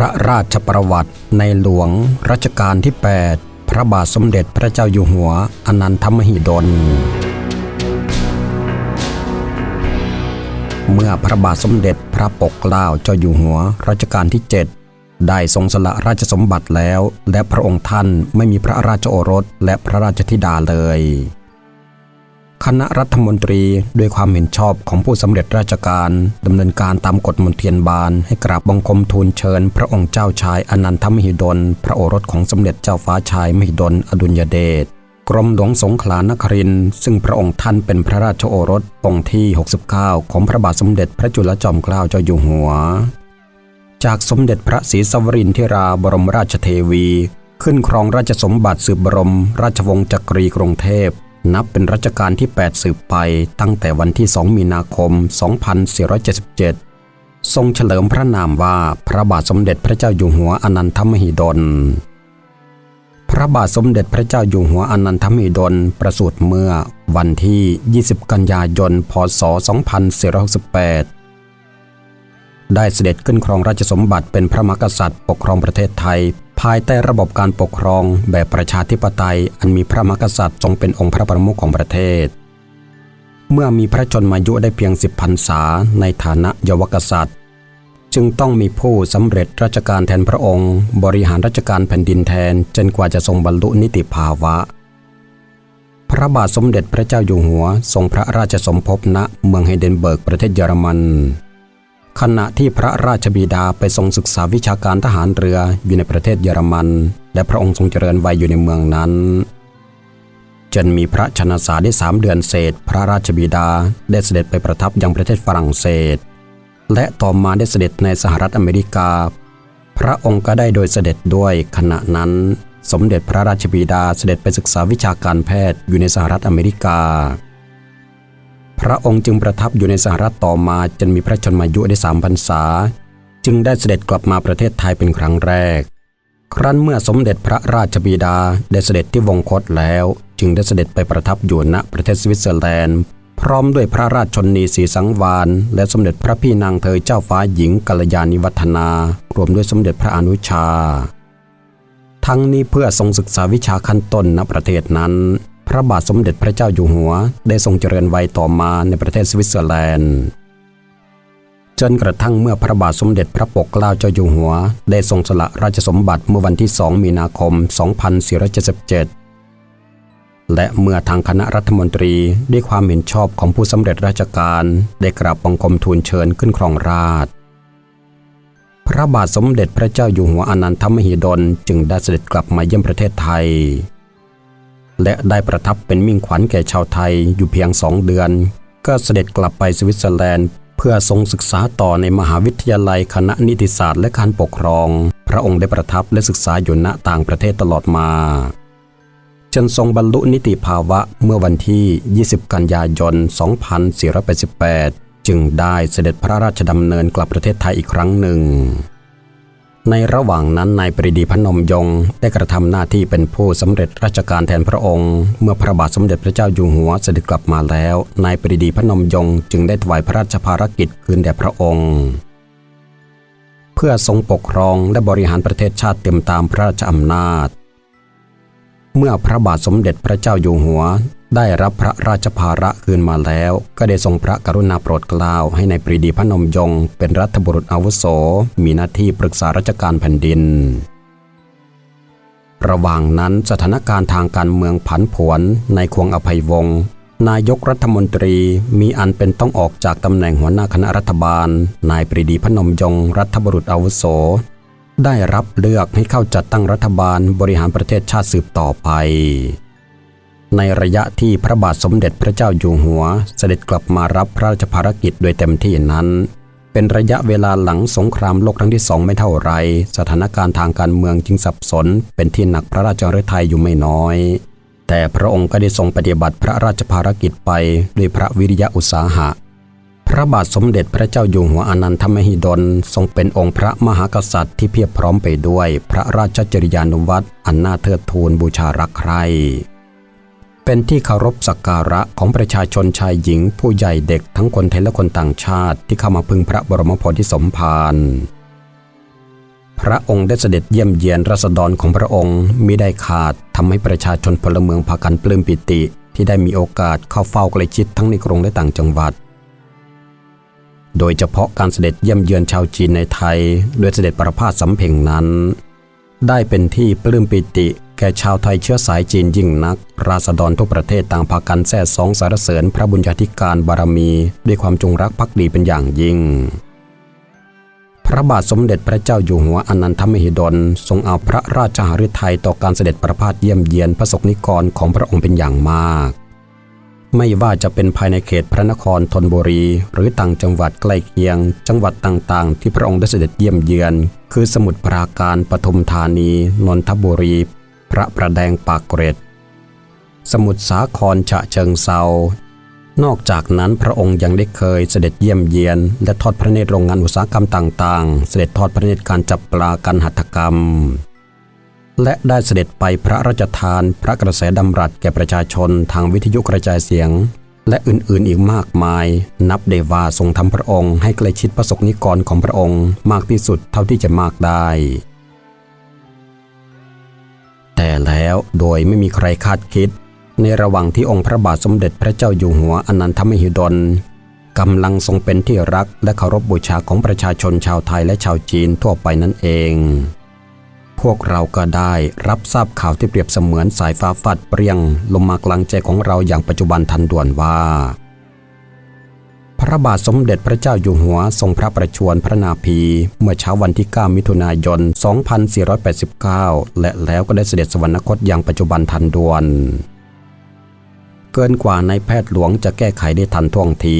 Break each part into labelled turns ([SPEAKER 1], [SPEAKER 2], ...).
[SPEAKER 1] ระราชประวัติในหลวงรัชกาลที่ 8 พระบาทสมเด็จพระเจ้าอยู่หัวอนันทมหิดล เมื่อพระบาทสมเด็จพระปกเกล้าเจ้าอยู่หัวรัชกาลที่ 7 ได้ทรงสละราชสมบัติแล้ว และพระองค์ท่านไม่มีพระราชโอรสและพระราชธิดาเลย คณะรัฐมนตรีด้วยความเห็นชอบของผู้สำเร็จราชการดำเนินการตามกฎมนเทียนบานให้กราบบังคมทูลเชิญ พระองค์เจ้าชายอนันทมหิดล พระโอรสของสมเด็จเจ้าฟ้าชายมหิดลอดุลยเดชกรมหลวงสงขลานครินซึ่งพระองค์ท่านเป็นพระราชโอรสองค์ที่ 69 ของพระบาทสมเด็จพระจุลจอมเกล้าเจ้าอยู่หัว จากสมเด็จพระศรีสวรินทิราบรมราชเทวี ขึ้นครองราชสมบัติสืบบรม ราชวงศ์จักรีกรุงเทพ นับเป็นรัชกาลที่ 8 สืบไปตั้งแต่วันที่ 2 มีนาคม 2477 ทรงเฉลิมพระนามว่าพระบาทสมเด็จพระเจ้าอยู่หัวอนันทมหิดล พระบาทสมเด็จพระเจ้าอยู่หัวอนันทมหิดลประสูติเมื่อวันที่ 20 กันยายน พศ 2468 ได้เสด็จขึ้นครองราชสมบัติเป็นพระมหากษัตริย์ปกครองประเทศไทย ภายใต้ระบบการปกครองแบบประชาธิปไตยอันมีพระมหากษัตริย์ทรงเป็นองค์พระประมุขของประเทศ เมื่อมีพระชนมายุได้เพียงสิบพรรษาในฐานะเยาวกษัตริย์ จึงต้องมีผู้สำเร็จราชการแทนพระองค์ บริหารราชการแผ่นดินแทนจนกว่าจะทรงบรรลุนิติภาวะ พระบาทสมเด็จพระเจ้าอยู่หัว ทรงพระราชสมภพณเมืองไฮเดนเบิร์กประเทศเยอรมัน ขณะที่พระราชบิดาไปทรงศึกษาวิชาการทหารเรืออยู่ในประเทศเยอรมัน และพระองค์ทรงเจริญวัยอยู่ในเมืองนั้น จนมีพระชนสาได้สามเดือนเศษ พระราชบิดาได้เสด็จไปประทับยังประเทศฝรั่งเศส และต่อมาได้เสด็จในสหรัฐอเมริกา พระองค์ก็ได้โดยเสด็จด้วยขณะนั้น สมเด็จพระราชบิดาเสด็จไปศึกษาวิชาการแพทย์อยู่ในสหรัฐอเมริกา พระองค์จึงประทับอยู่ในสหรัฐต่อมาจนมีพระชนมายุได้สามพรรษา จึงได้เสด็จกลับมาประเทศไทยเป็นครั้งแรก ครั้นเมื่อสมเด็จพระราชบิดาได้เสด็จที่วงคตแล้ว จึงได้เสด็จไปประทับอยู่ณประเทศสวิตเซอร์แลนด์ พร้อมด้วยพระราชชนนีสีสังวานและสมเด็จพระพี่นางเธอเจ้าฟ้าหญิงกัลยาณิวัฒนา รวมด้วยสมเด็จพระอนุชา ทั้งนี้เพื่อทรงศึกษาวิชาขั้นต้นณประเทศนั้น พระบาทสมเด็จพระเจ้าอยู่หัว ได้ทรงเจริญวัยต่อมาในประเทศสวิตเซอร์แลนด์จนกระทั่งเมื่อพระบาทสมเด็จพระปกเกล้าเจ้าอยู่หัว ได้ทรงสละราชสมบัติเมื่อวันที่ 2 มีนาคม 2477 และเมื่อทางคณะรัฐมนตรีด้วยความเห็นชอบของผู้สำเร็จราชการ ได้กราบบังคมทูลเชิญขึ้นครองราชพระบาทสมเด็จพระเจ้าอยู่หัวอนันทมหิดลจึงได้เสด็จกลับมาเยี่ยมประเทศไทย และได้ประทับเป็นมิ่งขวัญแก่ชาวไทยอยู่เพียงสองเดือน ก็เสด็จกลับไปสวิตเซอร์แลนด์ เพื่อทรงศึกษาต่อในมหาวิทยาลัยคณะนิติศาสตร์และการปกครอง พระองค์ได้ประทับและศึกษาอยู่ณต่างประเทศตลอดมาจนทรงบรรลุนิติภาวะเมื่อวันที่ 20 กันยายน 2488 จึงได้เสด็จพระราชดำเนินกลับประเทศไทยอีกครั้งหนึ่ง ในระหว่างนั้นนายปรีดีพนมยงค์ได้กระทำหน้าที่เป็นผู้สำเร็จราชการแทนพระองค์ เมื่อพระบาทสมเด็จพระเจ้าอยู่หัวเสด็จกลับมาแล้ว นายปรีดีพนมยงค์จึงได้ถวายพระราชภารกิจคืนแด่พระองค์ เพื่อทรงปกครองและบริหารประเทศชาติเต็มตามพระราชอำนาจ เมื่อพระบาทสมเด็จพระเจ้าอยู่หัว ได้รับพระราชภาระคืนมาแล้ว ก็ได้ทรงพระกรุณาโปรดเกล้าให้ในายปรีดีพนมยง เป็นรัฐบุรุษอาวุโส มีหน้าที่ปรึกษาราชการแผ่นดิน ระหว่างนั้นสถานการณ์ทางการเมืองผันผวนในควงอภัยวงศ์นายกรัฐมนตรีมีอันเป็นต้องออกจากตำแหน่งหัวหน้าคณะรัฐบาล นายปรีดีพนมยงรัฐบุรุษอาวุโส ได้รับเลือกให้เข้าจัดตั้งรัฐบาลบริหารประเทศชาติสืบต่อไป ในระยะที่พระบาทสมเด็จพระเจ้าอยู่หัว เสด็จกลับมารับพระราชภารกิจโดยเต็มที่นั้น เป็นระยะเวลาหลังสงครามโลกครั้งที่สองไม่เท่าไร สถานการณ์ทางการเมืองจึงสับสน เป็นที่หนักพระราชฤทัยอยู่ไม่น้อย แต่พระองค์ก็ได้ทรงปฏิบัติพระราชภารกิจไปด้วยพระวิริยะอุตสาหะ พระบาทสมเด็จพระเจ้าอยู่หัวอนันทมหิดลทรงเป็นองค์พระมหากษัตริย์ที่เพียบพร้อมไปด้วย พระราชจริยานุวัตรอันน่าเทิดทูนบูชารักใคร่ เป็นที่เคารพสักการะของประชาชนชายหญิง ผู้ใหญ่เด็กทั้งคนไทยและคนต่างชาติที่เข้ามาพึงพระบรมโพธิสมภารพระองค์ได้เสด็จเยี่ยมเยียนรัษฎรของพระองค์มิได้ขาดทำให้ประชาชนพลเมืองพากันปลื้มปิติ ที่ได้มีโอกาสเข้าเฝ้าใกล้ชิดทั้งในกรุงและต่างจังหวัด โดยเฉพาะการเสด็จเยี่ยมเยือนชาวจีนในไทยด้วยเสด็จประพาสสำเพ็งนั้น ได้เป็นที่ปลื้มปิติ แก่ชาวไทยเชื้อสายจีนยิ่งนัก ราษฎรทุกประเทศต่างพากันแซ่สองสารเสริญพระบุญญาธิการบารมี ด้วยความจงรักภักดีเป็นอย่างยิ่ง พระบาทสมเด็จพระเจ้าอยู่หัวอนันทมหิดล ทรงเอาพระราชหฤทัยต่อการเสด็จประพาสเยี่ยมเยียนพระสกนิกรของพระองค์เป็นอย่างมาก ไม่ว่าจะเป็นภายในเขตพระนครธนบุรี หรือต่างจังหวัดใกล้เคียง จังหวัดต่างๆ ที่พระองค์ได้เสด็จเยี่ยมเยือน คือสมุทรปราการปทุมธานี นนทบุรี พระประแดงปากเกร็ด สมุทรสาครฉะเชิงเซานอกจากนั้นพระองค์ยังได้เคยเสด็จเยี่ยมเยียน และทอดพระเนตรโรงงานอุตสาหกรรมต่างๆ เสด็จทอดพระเนตรการจับปลากันหัตถกรรม และได้เสด็จไปพระราชทานพระกระแสดำรัสแก่ประชาชนทางวิทยุกระจายเสียง และอื่นๆอีกมากมาย นับได้ว่าทรงทำพระองค์ให้ใกล้ชิดประสบนิกรของพระองค์ มากที่สุดเท่าที่จะมากได้ แล้ว โดยไม่มีใครคาดคิด ในระหว่างที่องค์พระบาทสมเด็จพระเจ้าอยู่หัวอนันทมหิดลกำลังทรงเป็นที่รักและเคารพบบูชาของประชาชนชาวไทยและชาวจีนทั่วไปนั่นเอง พวกเราก็ได้รับทราบข่าวที่เปรียบเสมือนสายฟ้าฟาดเปรี้ยง ลงมากลางใจของเราอย่างปัจจุบันทันด่วนว่า พระบาทสมเด็จพระเจ้าอยู่หัวทรงพระประชวรพระนาภี เมื่อเช้าวันที่ 9 มิถุนายน 2489 และแล้วก็ได้เสด็จสวรรคตอย่างปัจจุบันทันด่วน เกินกว่าในแพทย์หลวงจะแก้ไขได้ทันท่วงที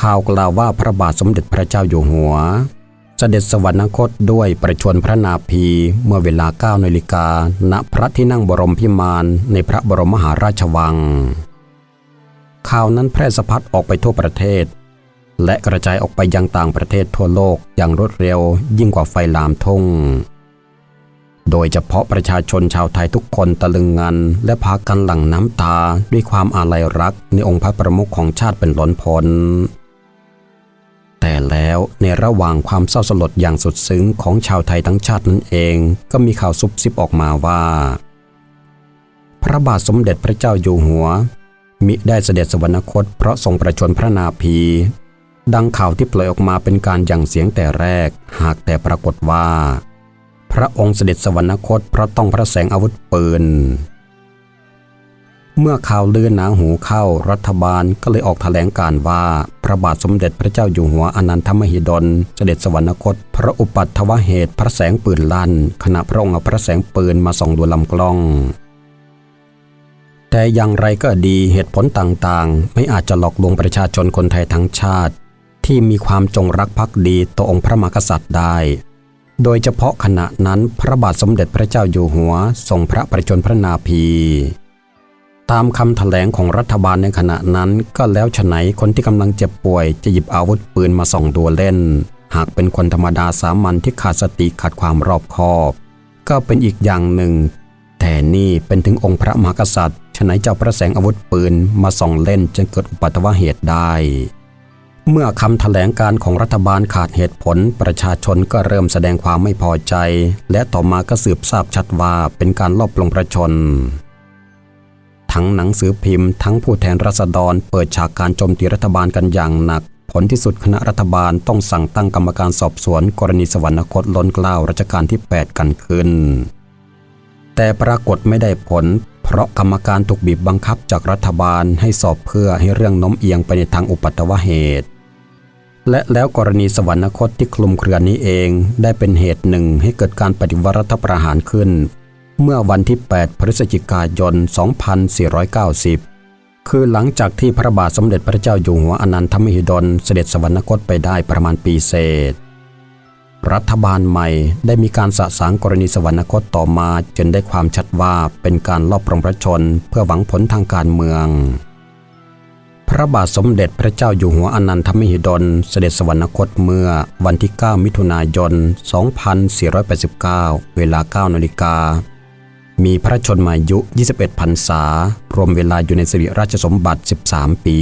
[SPEAKER 1] ข่าวกล่าวว่าพระบาทสมเด็จพระเจ้าอยู่หัวเสด็จสวรรคตด้วยประชวรพระนาภีเมื่อเวลา9นาฬิกาณพระที่นั่งบรมพิมานในพระบรมมหาราชวัง ข่าวนั้นแพร่สะพัดออกไปทั่วประเทศ และกระจายออกไปยังต่างประเทศทั่วโลกอย่างรวดเร็วยิ่งกว่าไฟลามทุ่ง โดยเฉพาะประชาชนชาวไทยทุกคนตะลึงงัน และพากันหลั่งน้ำตาด้วยความอาลัยรักในองค์พระประมุขของชาติเป็นล้นพ้นแต่แล้วในระหว่างความเศร้าสลดอย่างสุดซึ้งของชาวไทยทั้งชาตินั้นเอง ก็มีข่าวซุบซิบออกมาว่า พระบาทสมเด็จพระเจ้าอยู่หัว มิได้เสด็จสวรรคตเพราะทรงประชวรพระนาภีดังข่าวที่ปล่อยออกมาเป็นการยังเสียงแต่แรก หากแต่ปรากฏว่า พระองค์เสด็จสวรรคตเพราะต้องพระแสงอาวุธปืน เมื่อข่าวลือหนาหูเข้ารัฐบาลก็เลยออกแถลงการว่าพระบาทสมเด็จพระเจ้าอยู่หัวอนันทมหิดลเสด็จสวรรคต พระอุปัตถวเหตุพระแสงปืนลั่นขณะพระองค์เอาพระแสงปืนมาส่องดูลำกล้อง แต่อย่างไรก็ดีเหตุผลต่างๆ ไม่อาจจะหลอกลวงประชาชนคนไทยทั้งชาติ ที่มีความจงรักภักดีต่อองค์พระมหากษัตริย์ได้ โดยเฉพาะขณะนั้นพระบาทสมเด็จพระเจ้าอยู่หัวทรงพระประชวรพระนาภีตามคำแถลงของรัฐบาลในขณะนั้นก็แล้วฉไหนคนที่กำลังเจ็บป่วยจะหยิบอาวุธปืนมาส่องดูเล่น หากเป็นคนธรรมดาสามัญที่ขาดสติขาดความรอบคอบ ก็เป็นอีกอย่างหนึ่ง แต่นี่เป็นถึงองค์พระมหากษัตริย์ฉไหนเจ้าพระแสงอาวุธปืนมาส่องเล่นจนเกิดอุบัติเหตุได้ เมื่อคำแถลงการของรัฐบาลขาดเหตุผล ประชาชนก็เริ่มแสดงความไม่พอใจ และต่อมาก็สืบทราบชัดว่าเป็นการลอบปลงประชน ทั้งหนังสือพิมพ์ทั้งผู้แทนรัษฎรเปิดฉากการโจมตีรัฐบาลกันอย่างหนัก ผลที่สุดคณะรัฐบาลต้องสั่งตั้งกรรมการสอบสวน กรณีสวรรคตล้นกล้าวรัชกาลที่ 8 กันขึ้น แต่ปรากฏไม่ได้ผล เพราะกรรมการถูกบีบบังคับจากรัฐบาลให้สอบเพื่อให้เรื่องน้มเอียงไปในทางอุปัตตวเหตุ และแล้วกรณีสวรรคตที่คลุมเครือนี้เองได้เป็นเหตุหนึ่งให้เกิดการปฏิวัติรัฐประหารขึ้น เมื่อวันที่ 8 พฤศจิกายน 2490 คือหลังจากที่พระบาทสมเด็จพระเจ้าอยู่หัวอนันทมหิดลเสด็จสวรรคตไปได้ประมาณปีเศษ รัฐบาลใหม่ได้มีการสะสางกรณีสวรรคตต่อมาจนได้ความชัดว่าเป็นการลอบปรงพระชนเพื่อหวังผลทางการเมือง พระบาทสมเด็จพระเจ้าอยู่หัวอนันทมหิดลเสด็จสวรรคตเมื่อวันที่ 9 มิถุนายน 2489 เวลา 9 นาฬิกา มีพระชนมายุ 21 พรรษา รวมเวลาอยู่ในสิริราชสมบัติ 13 ปี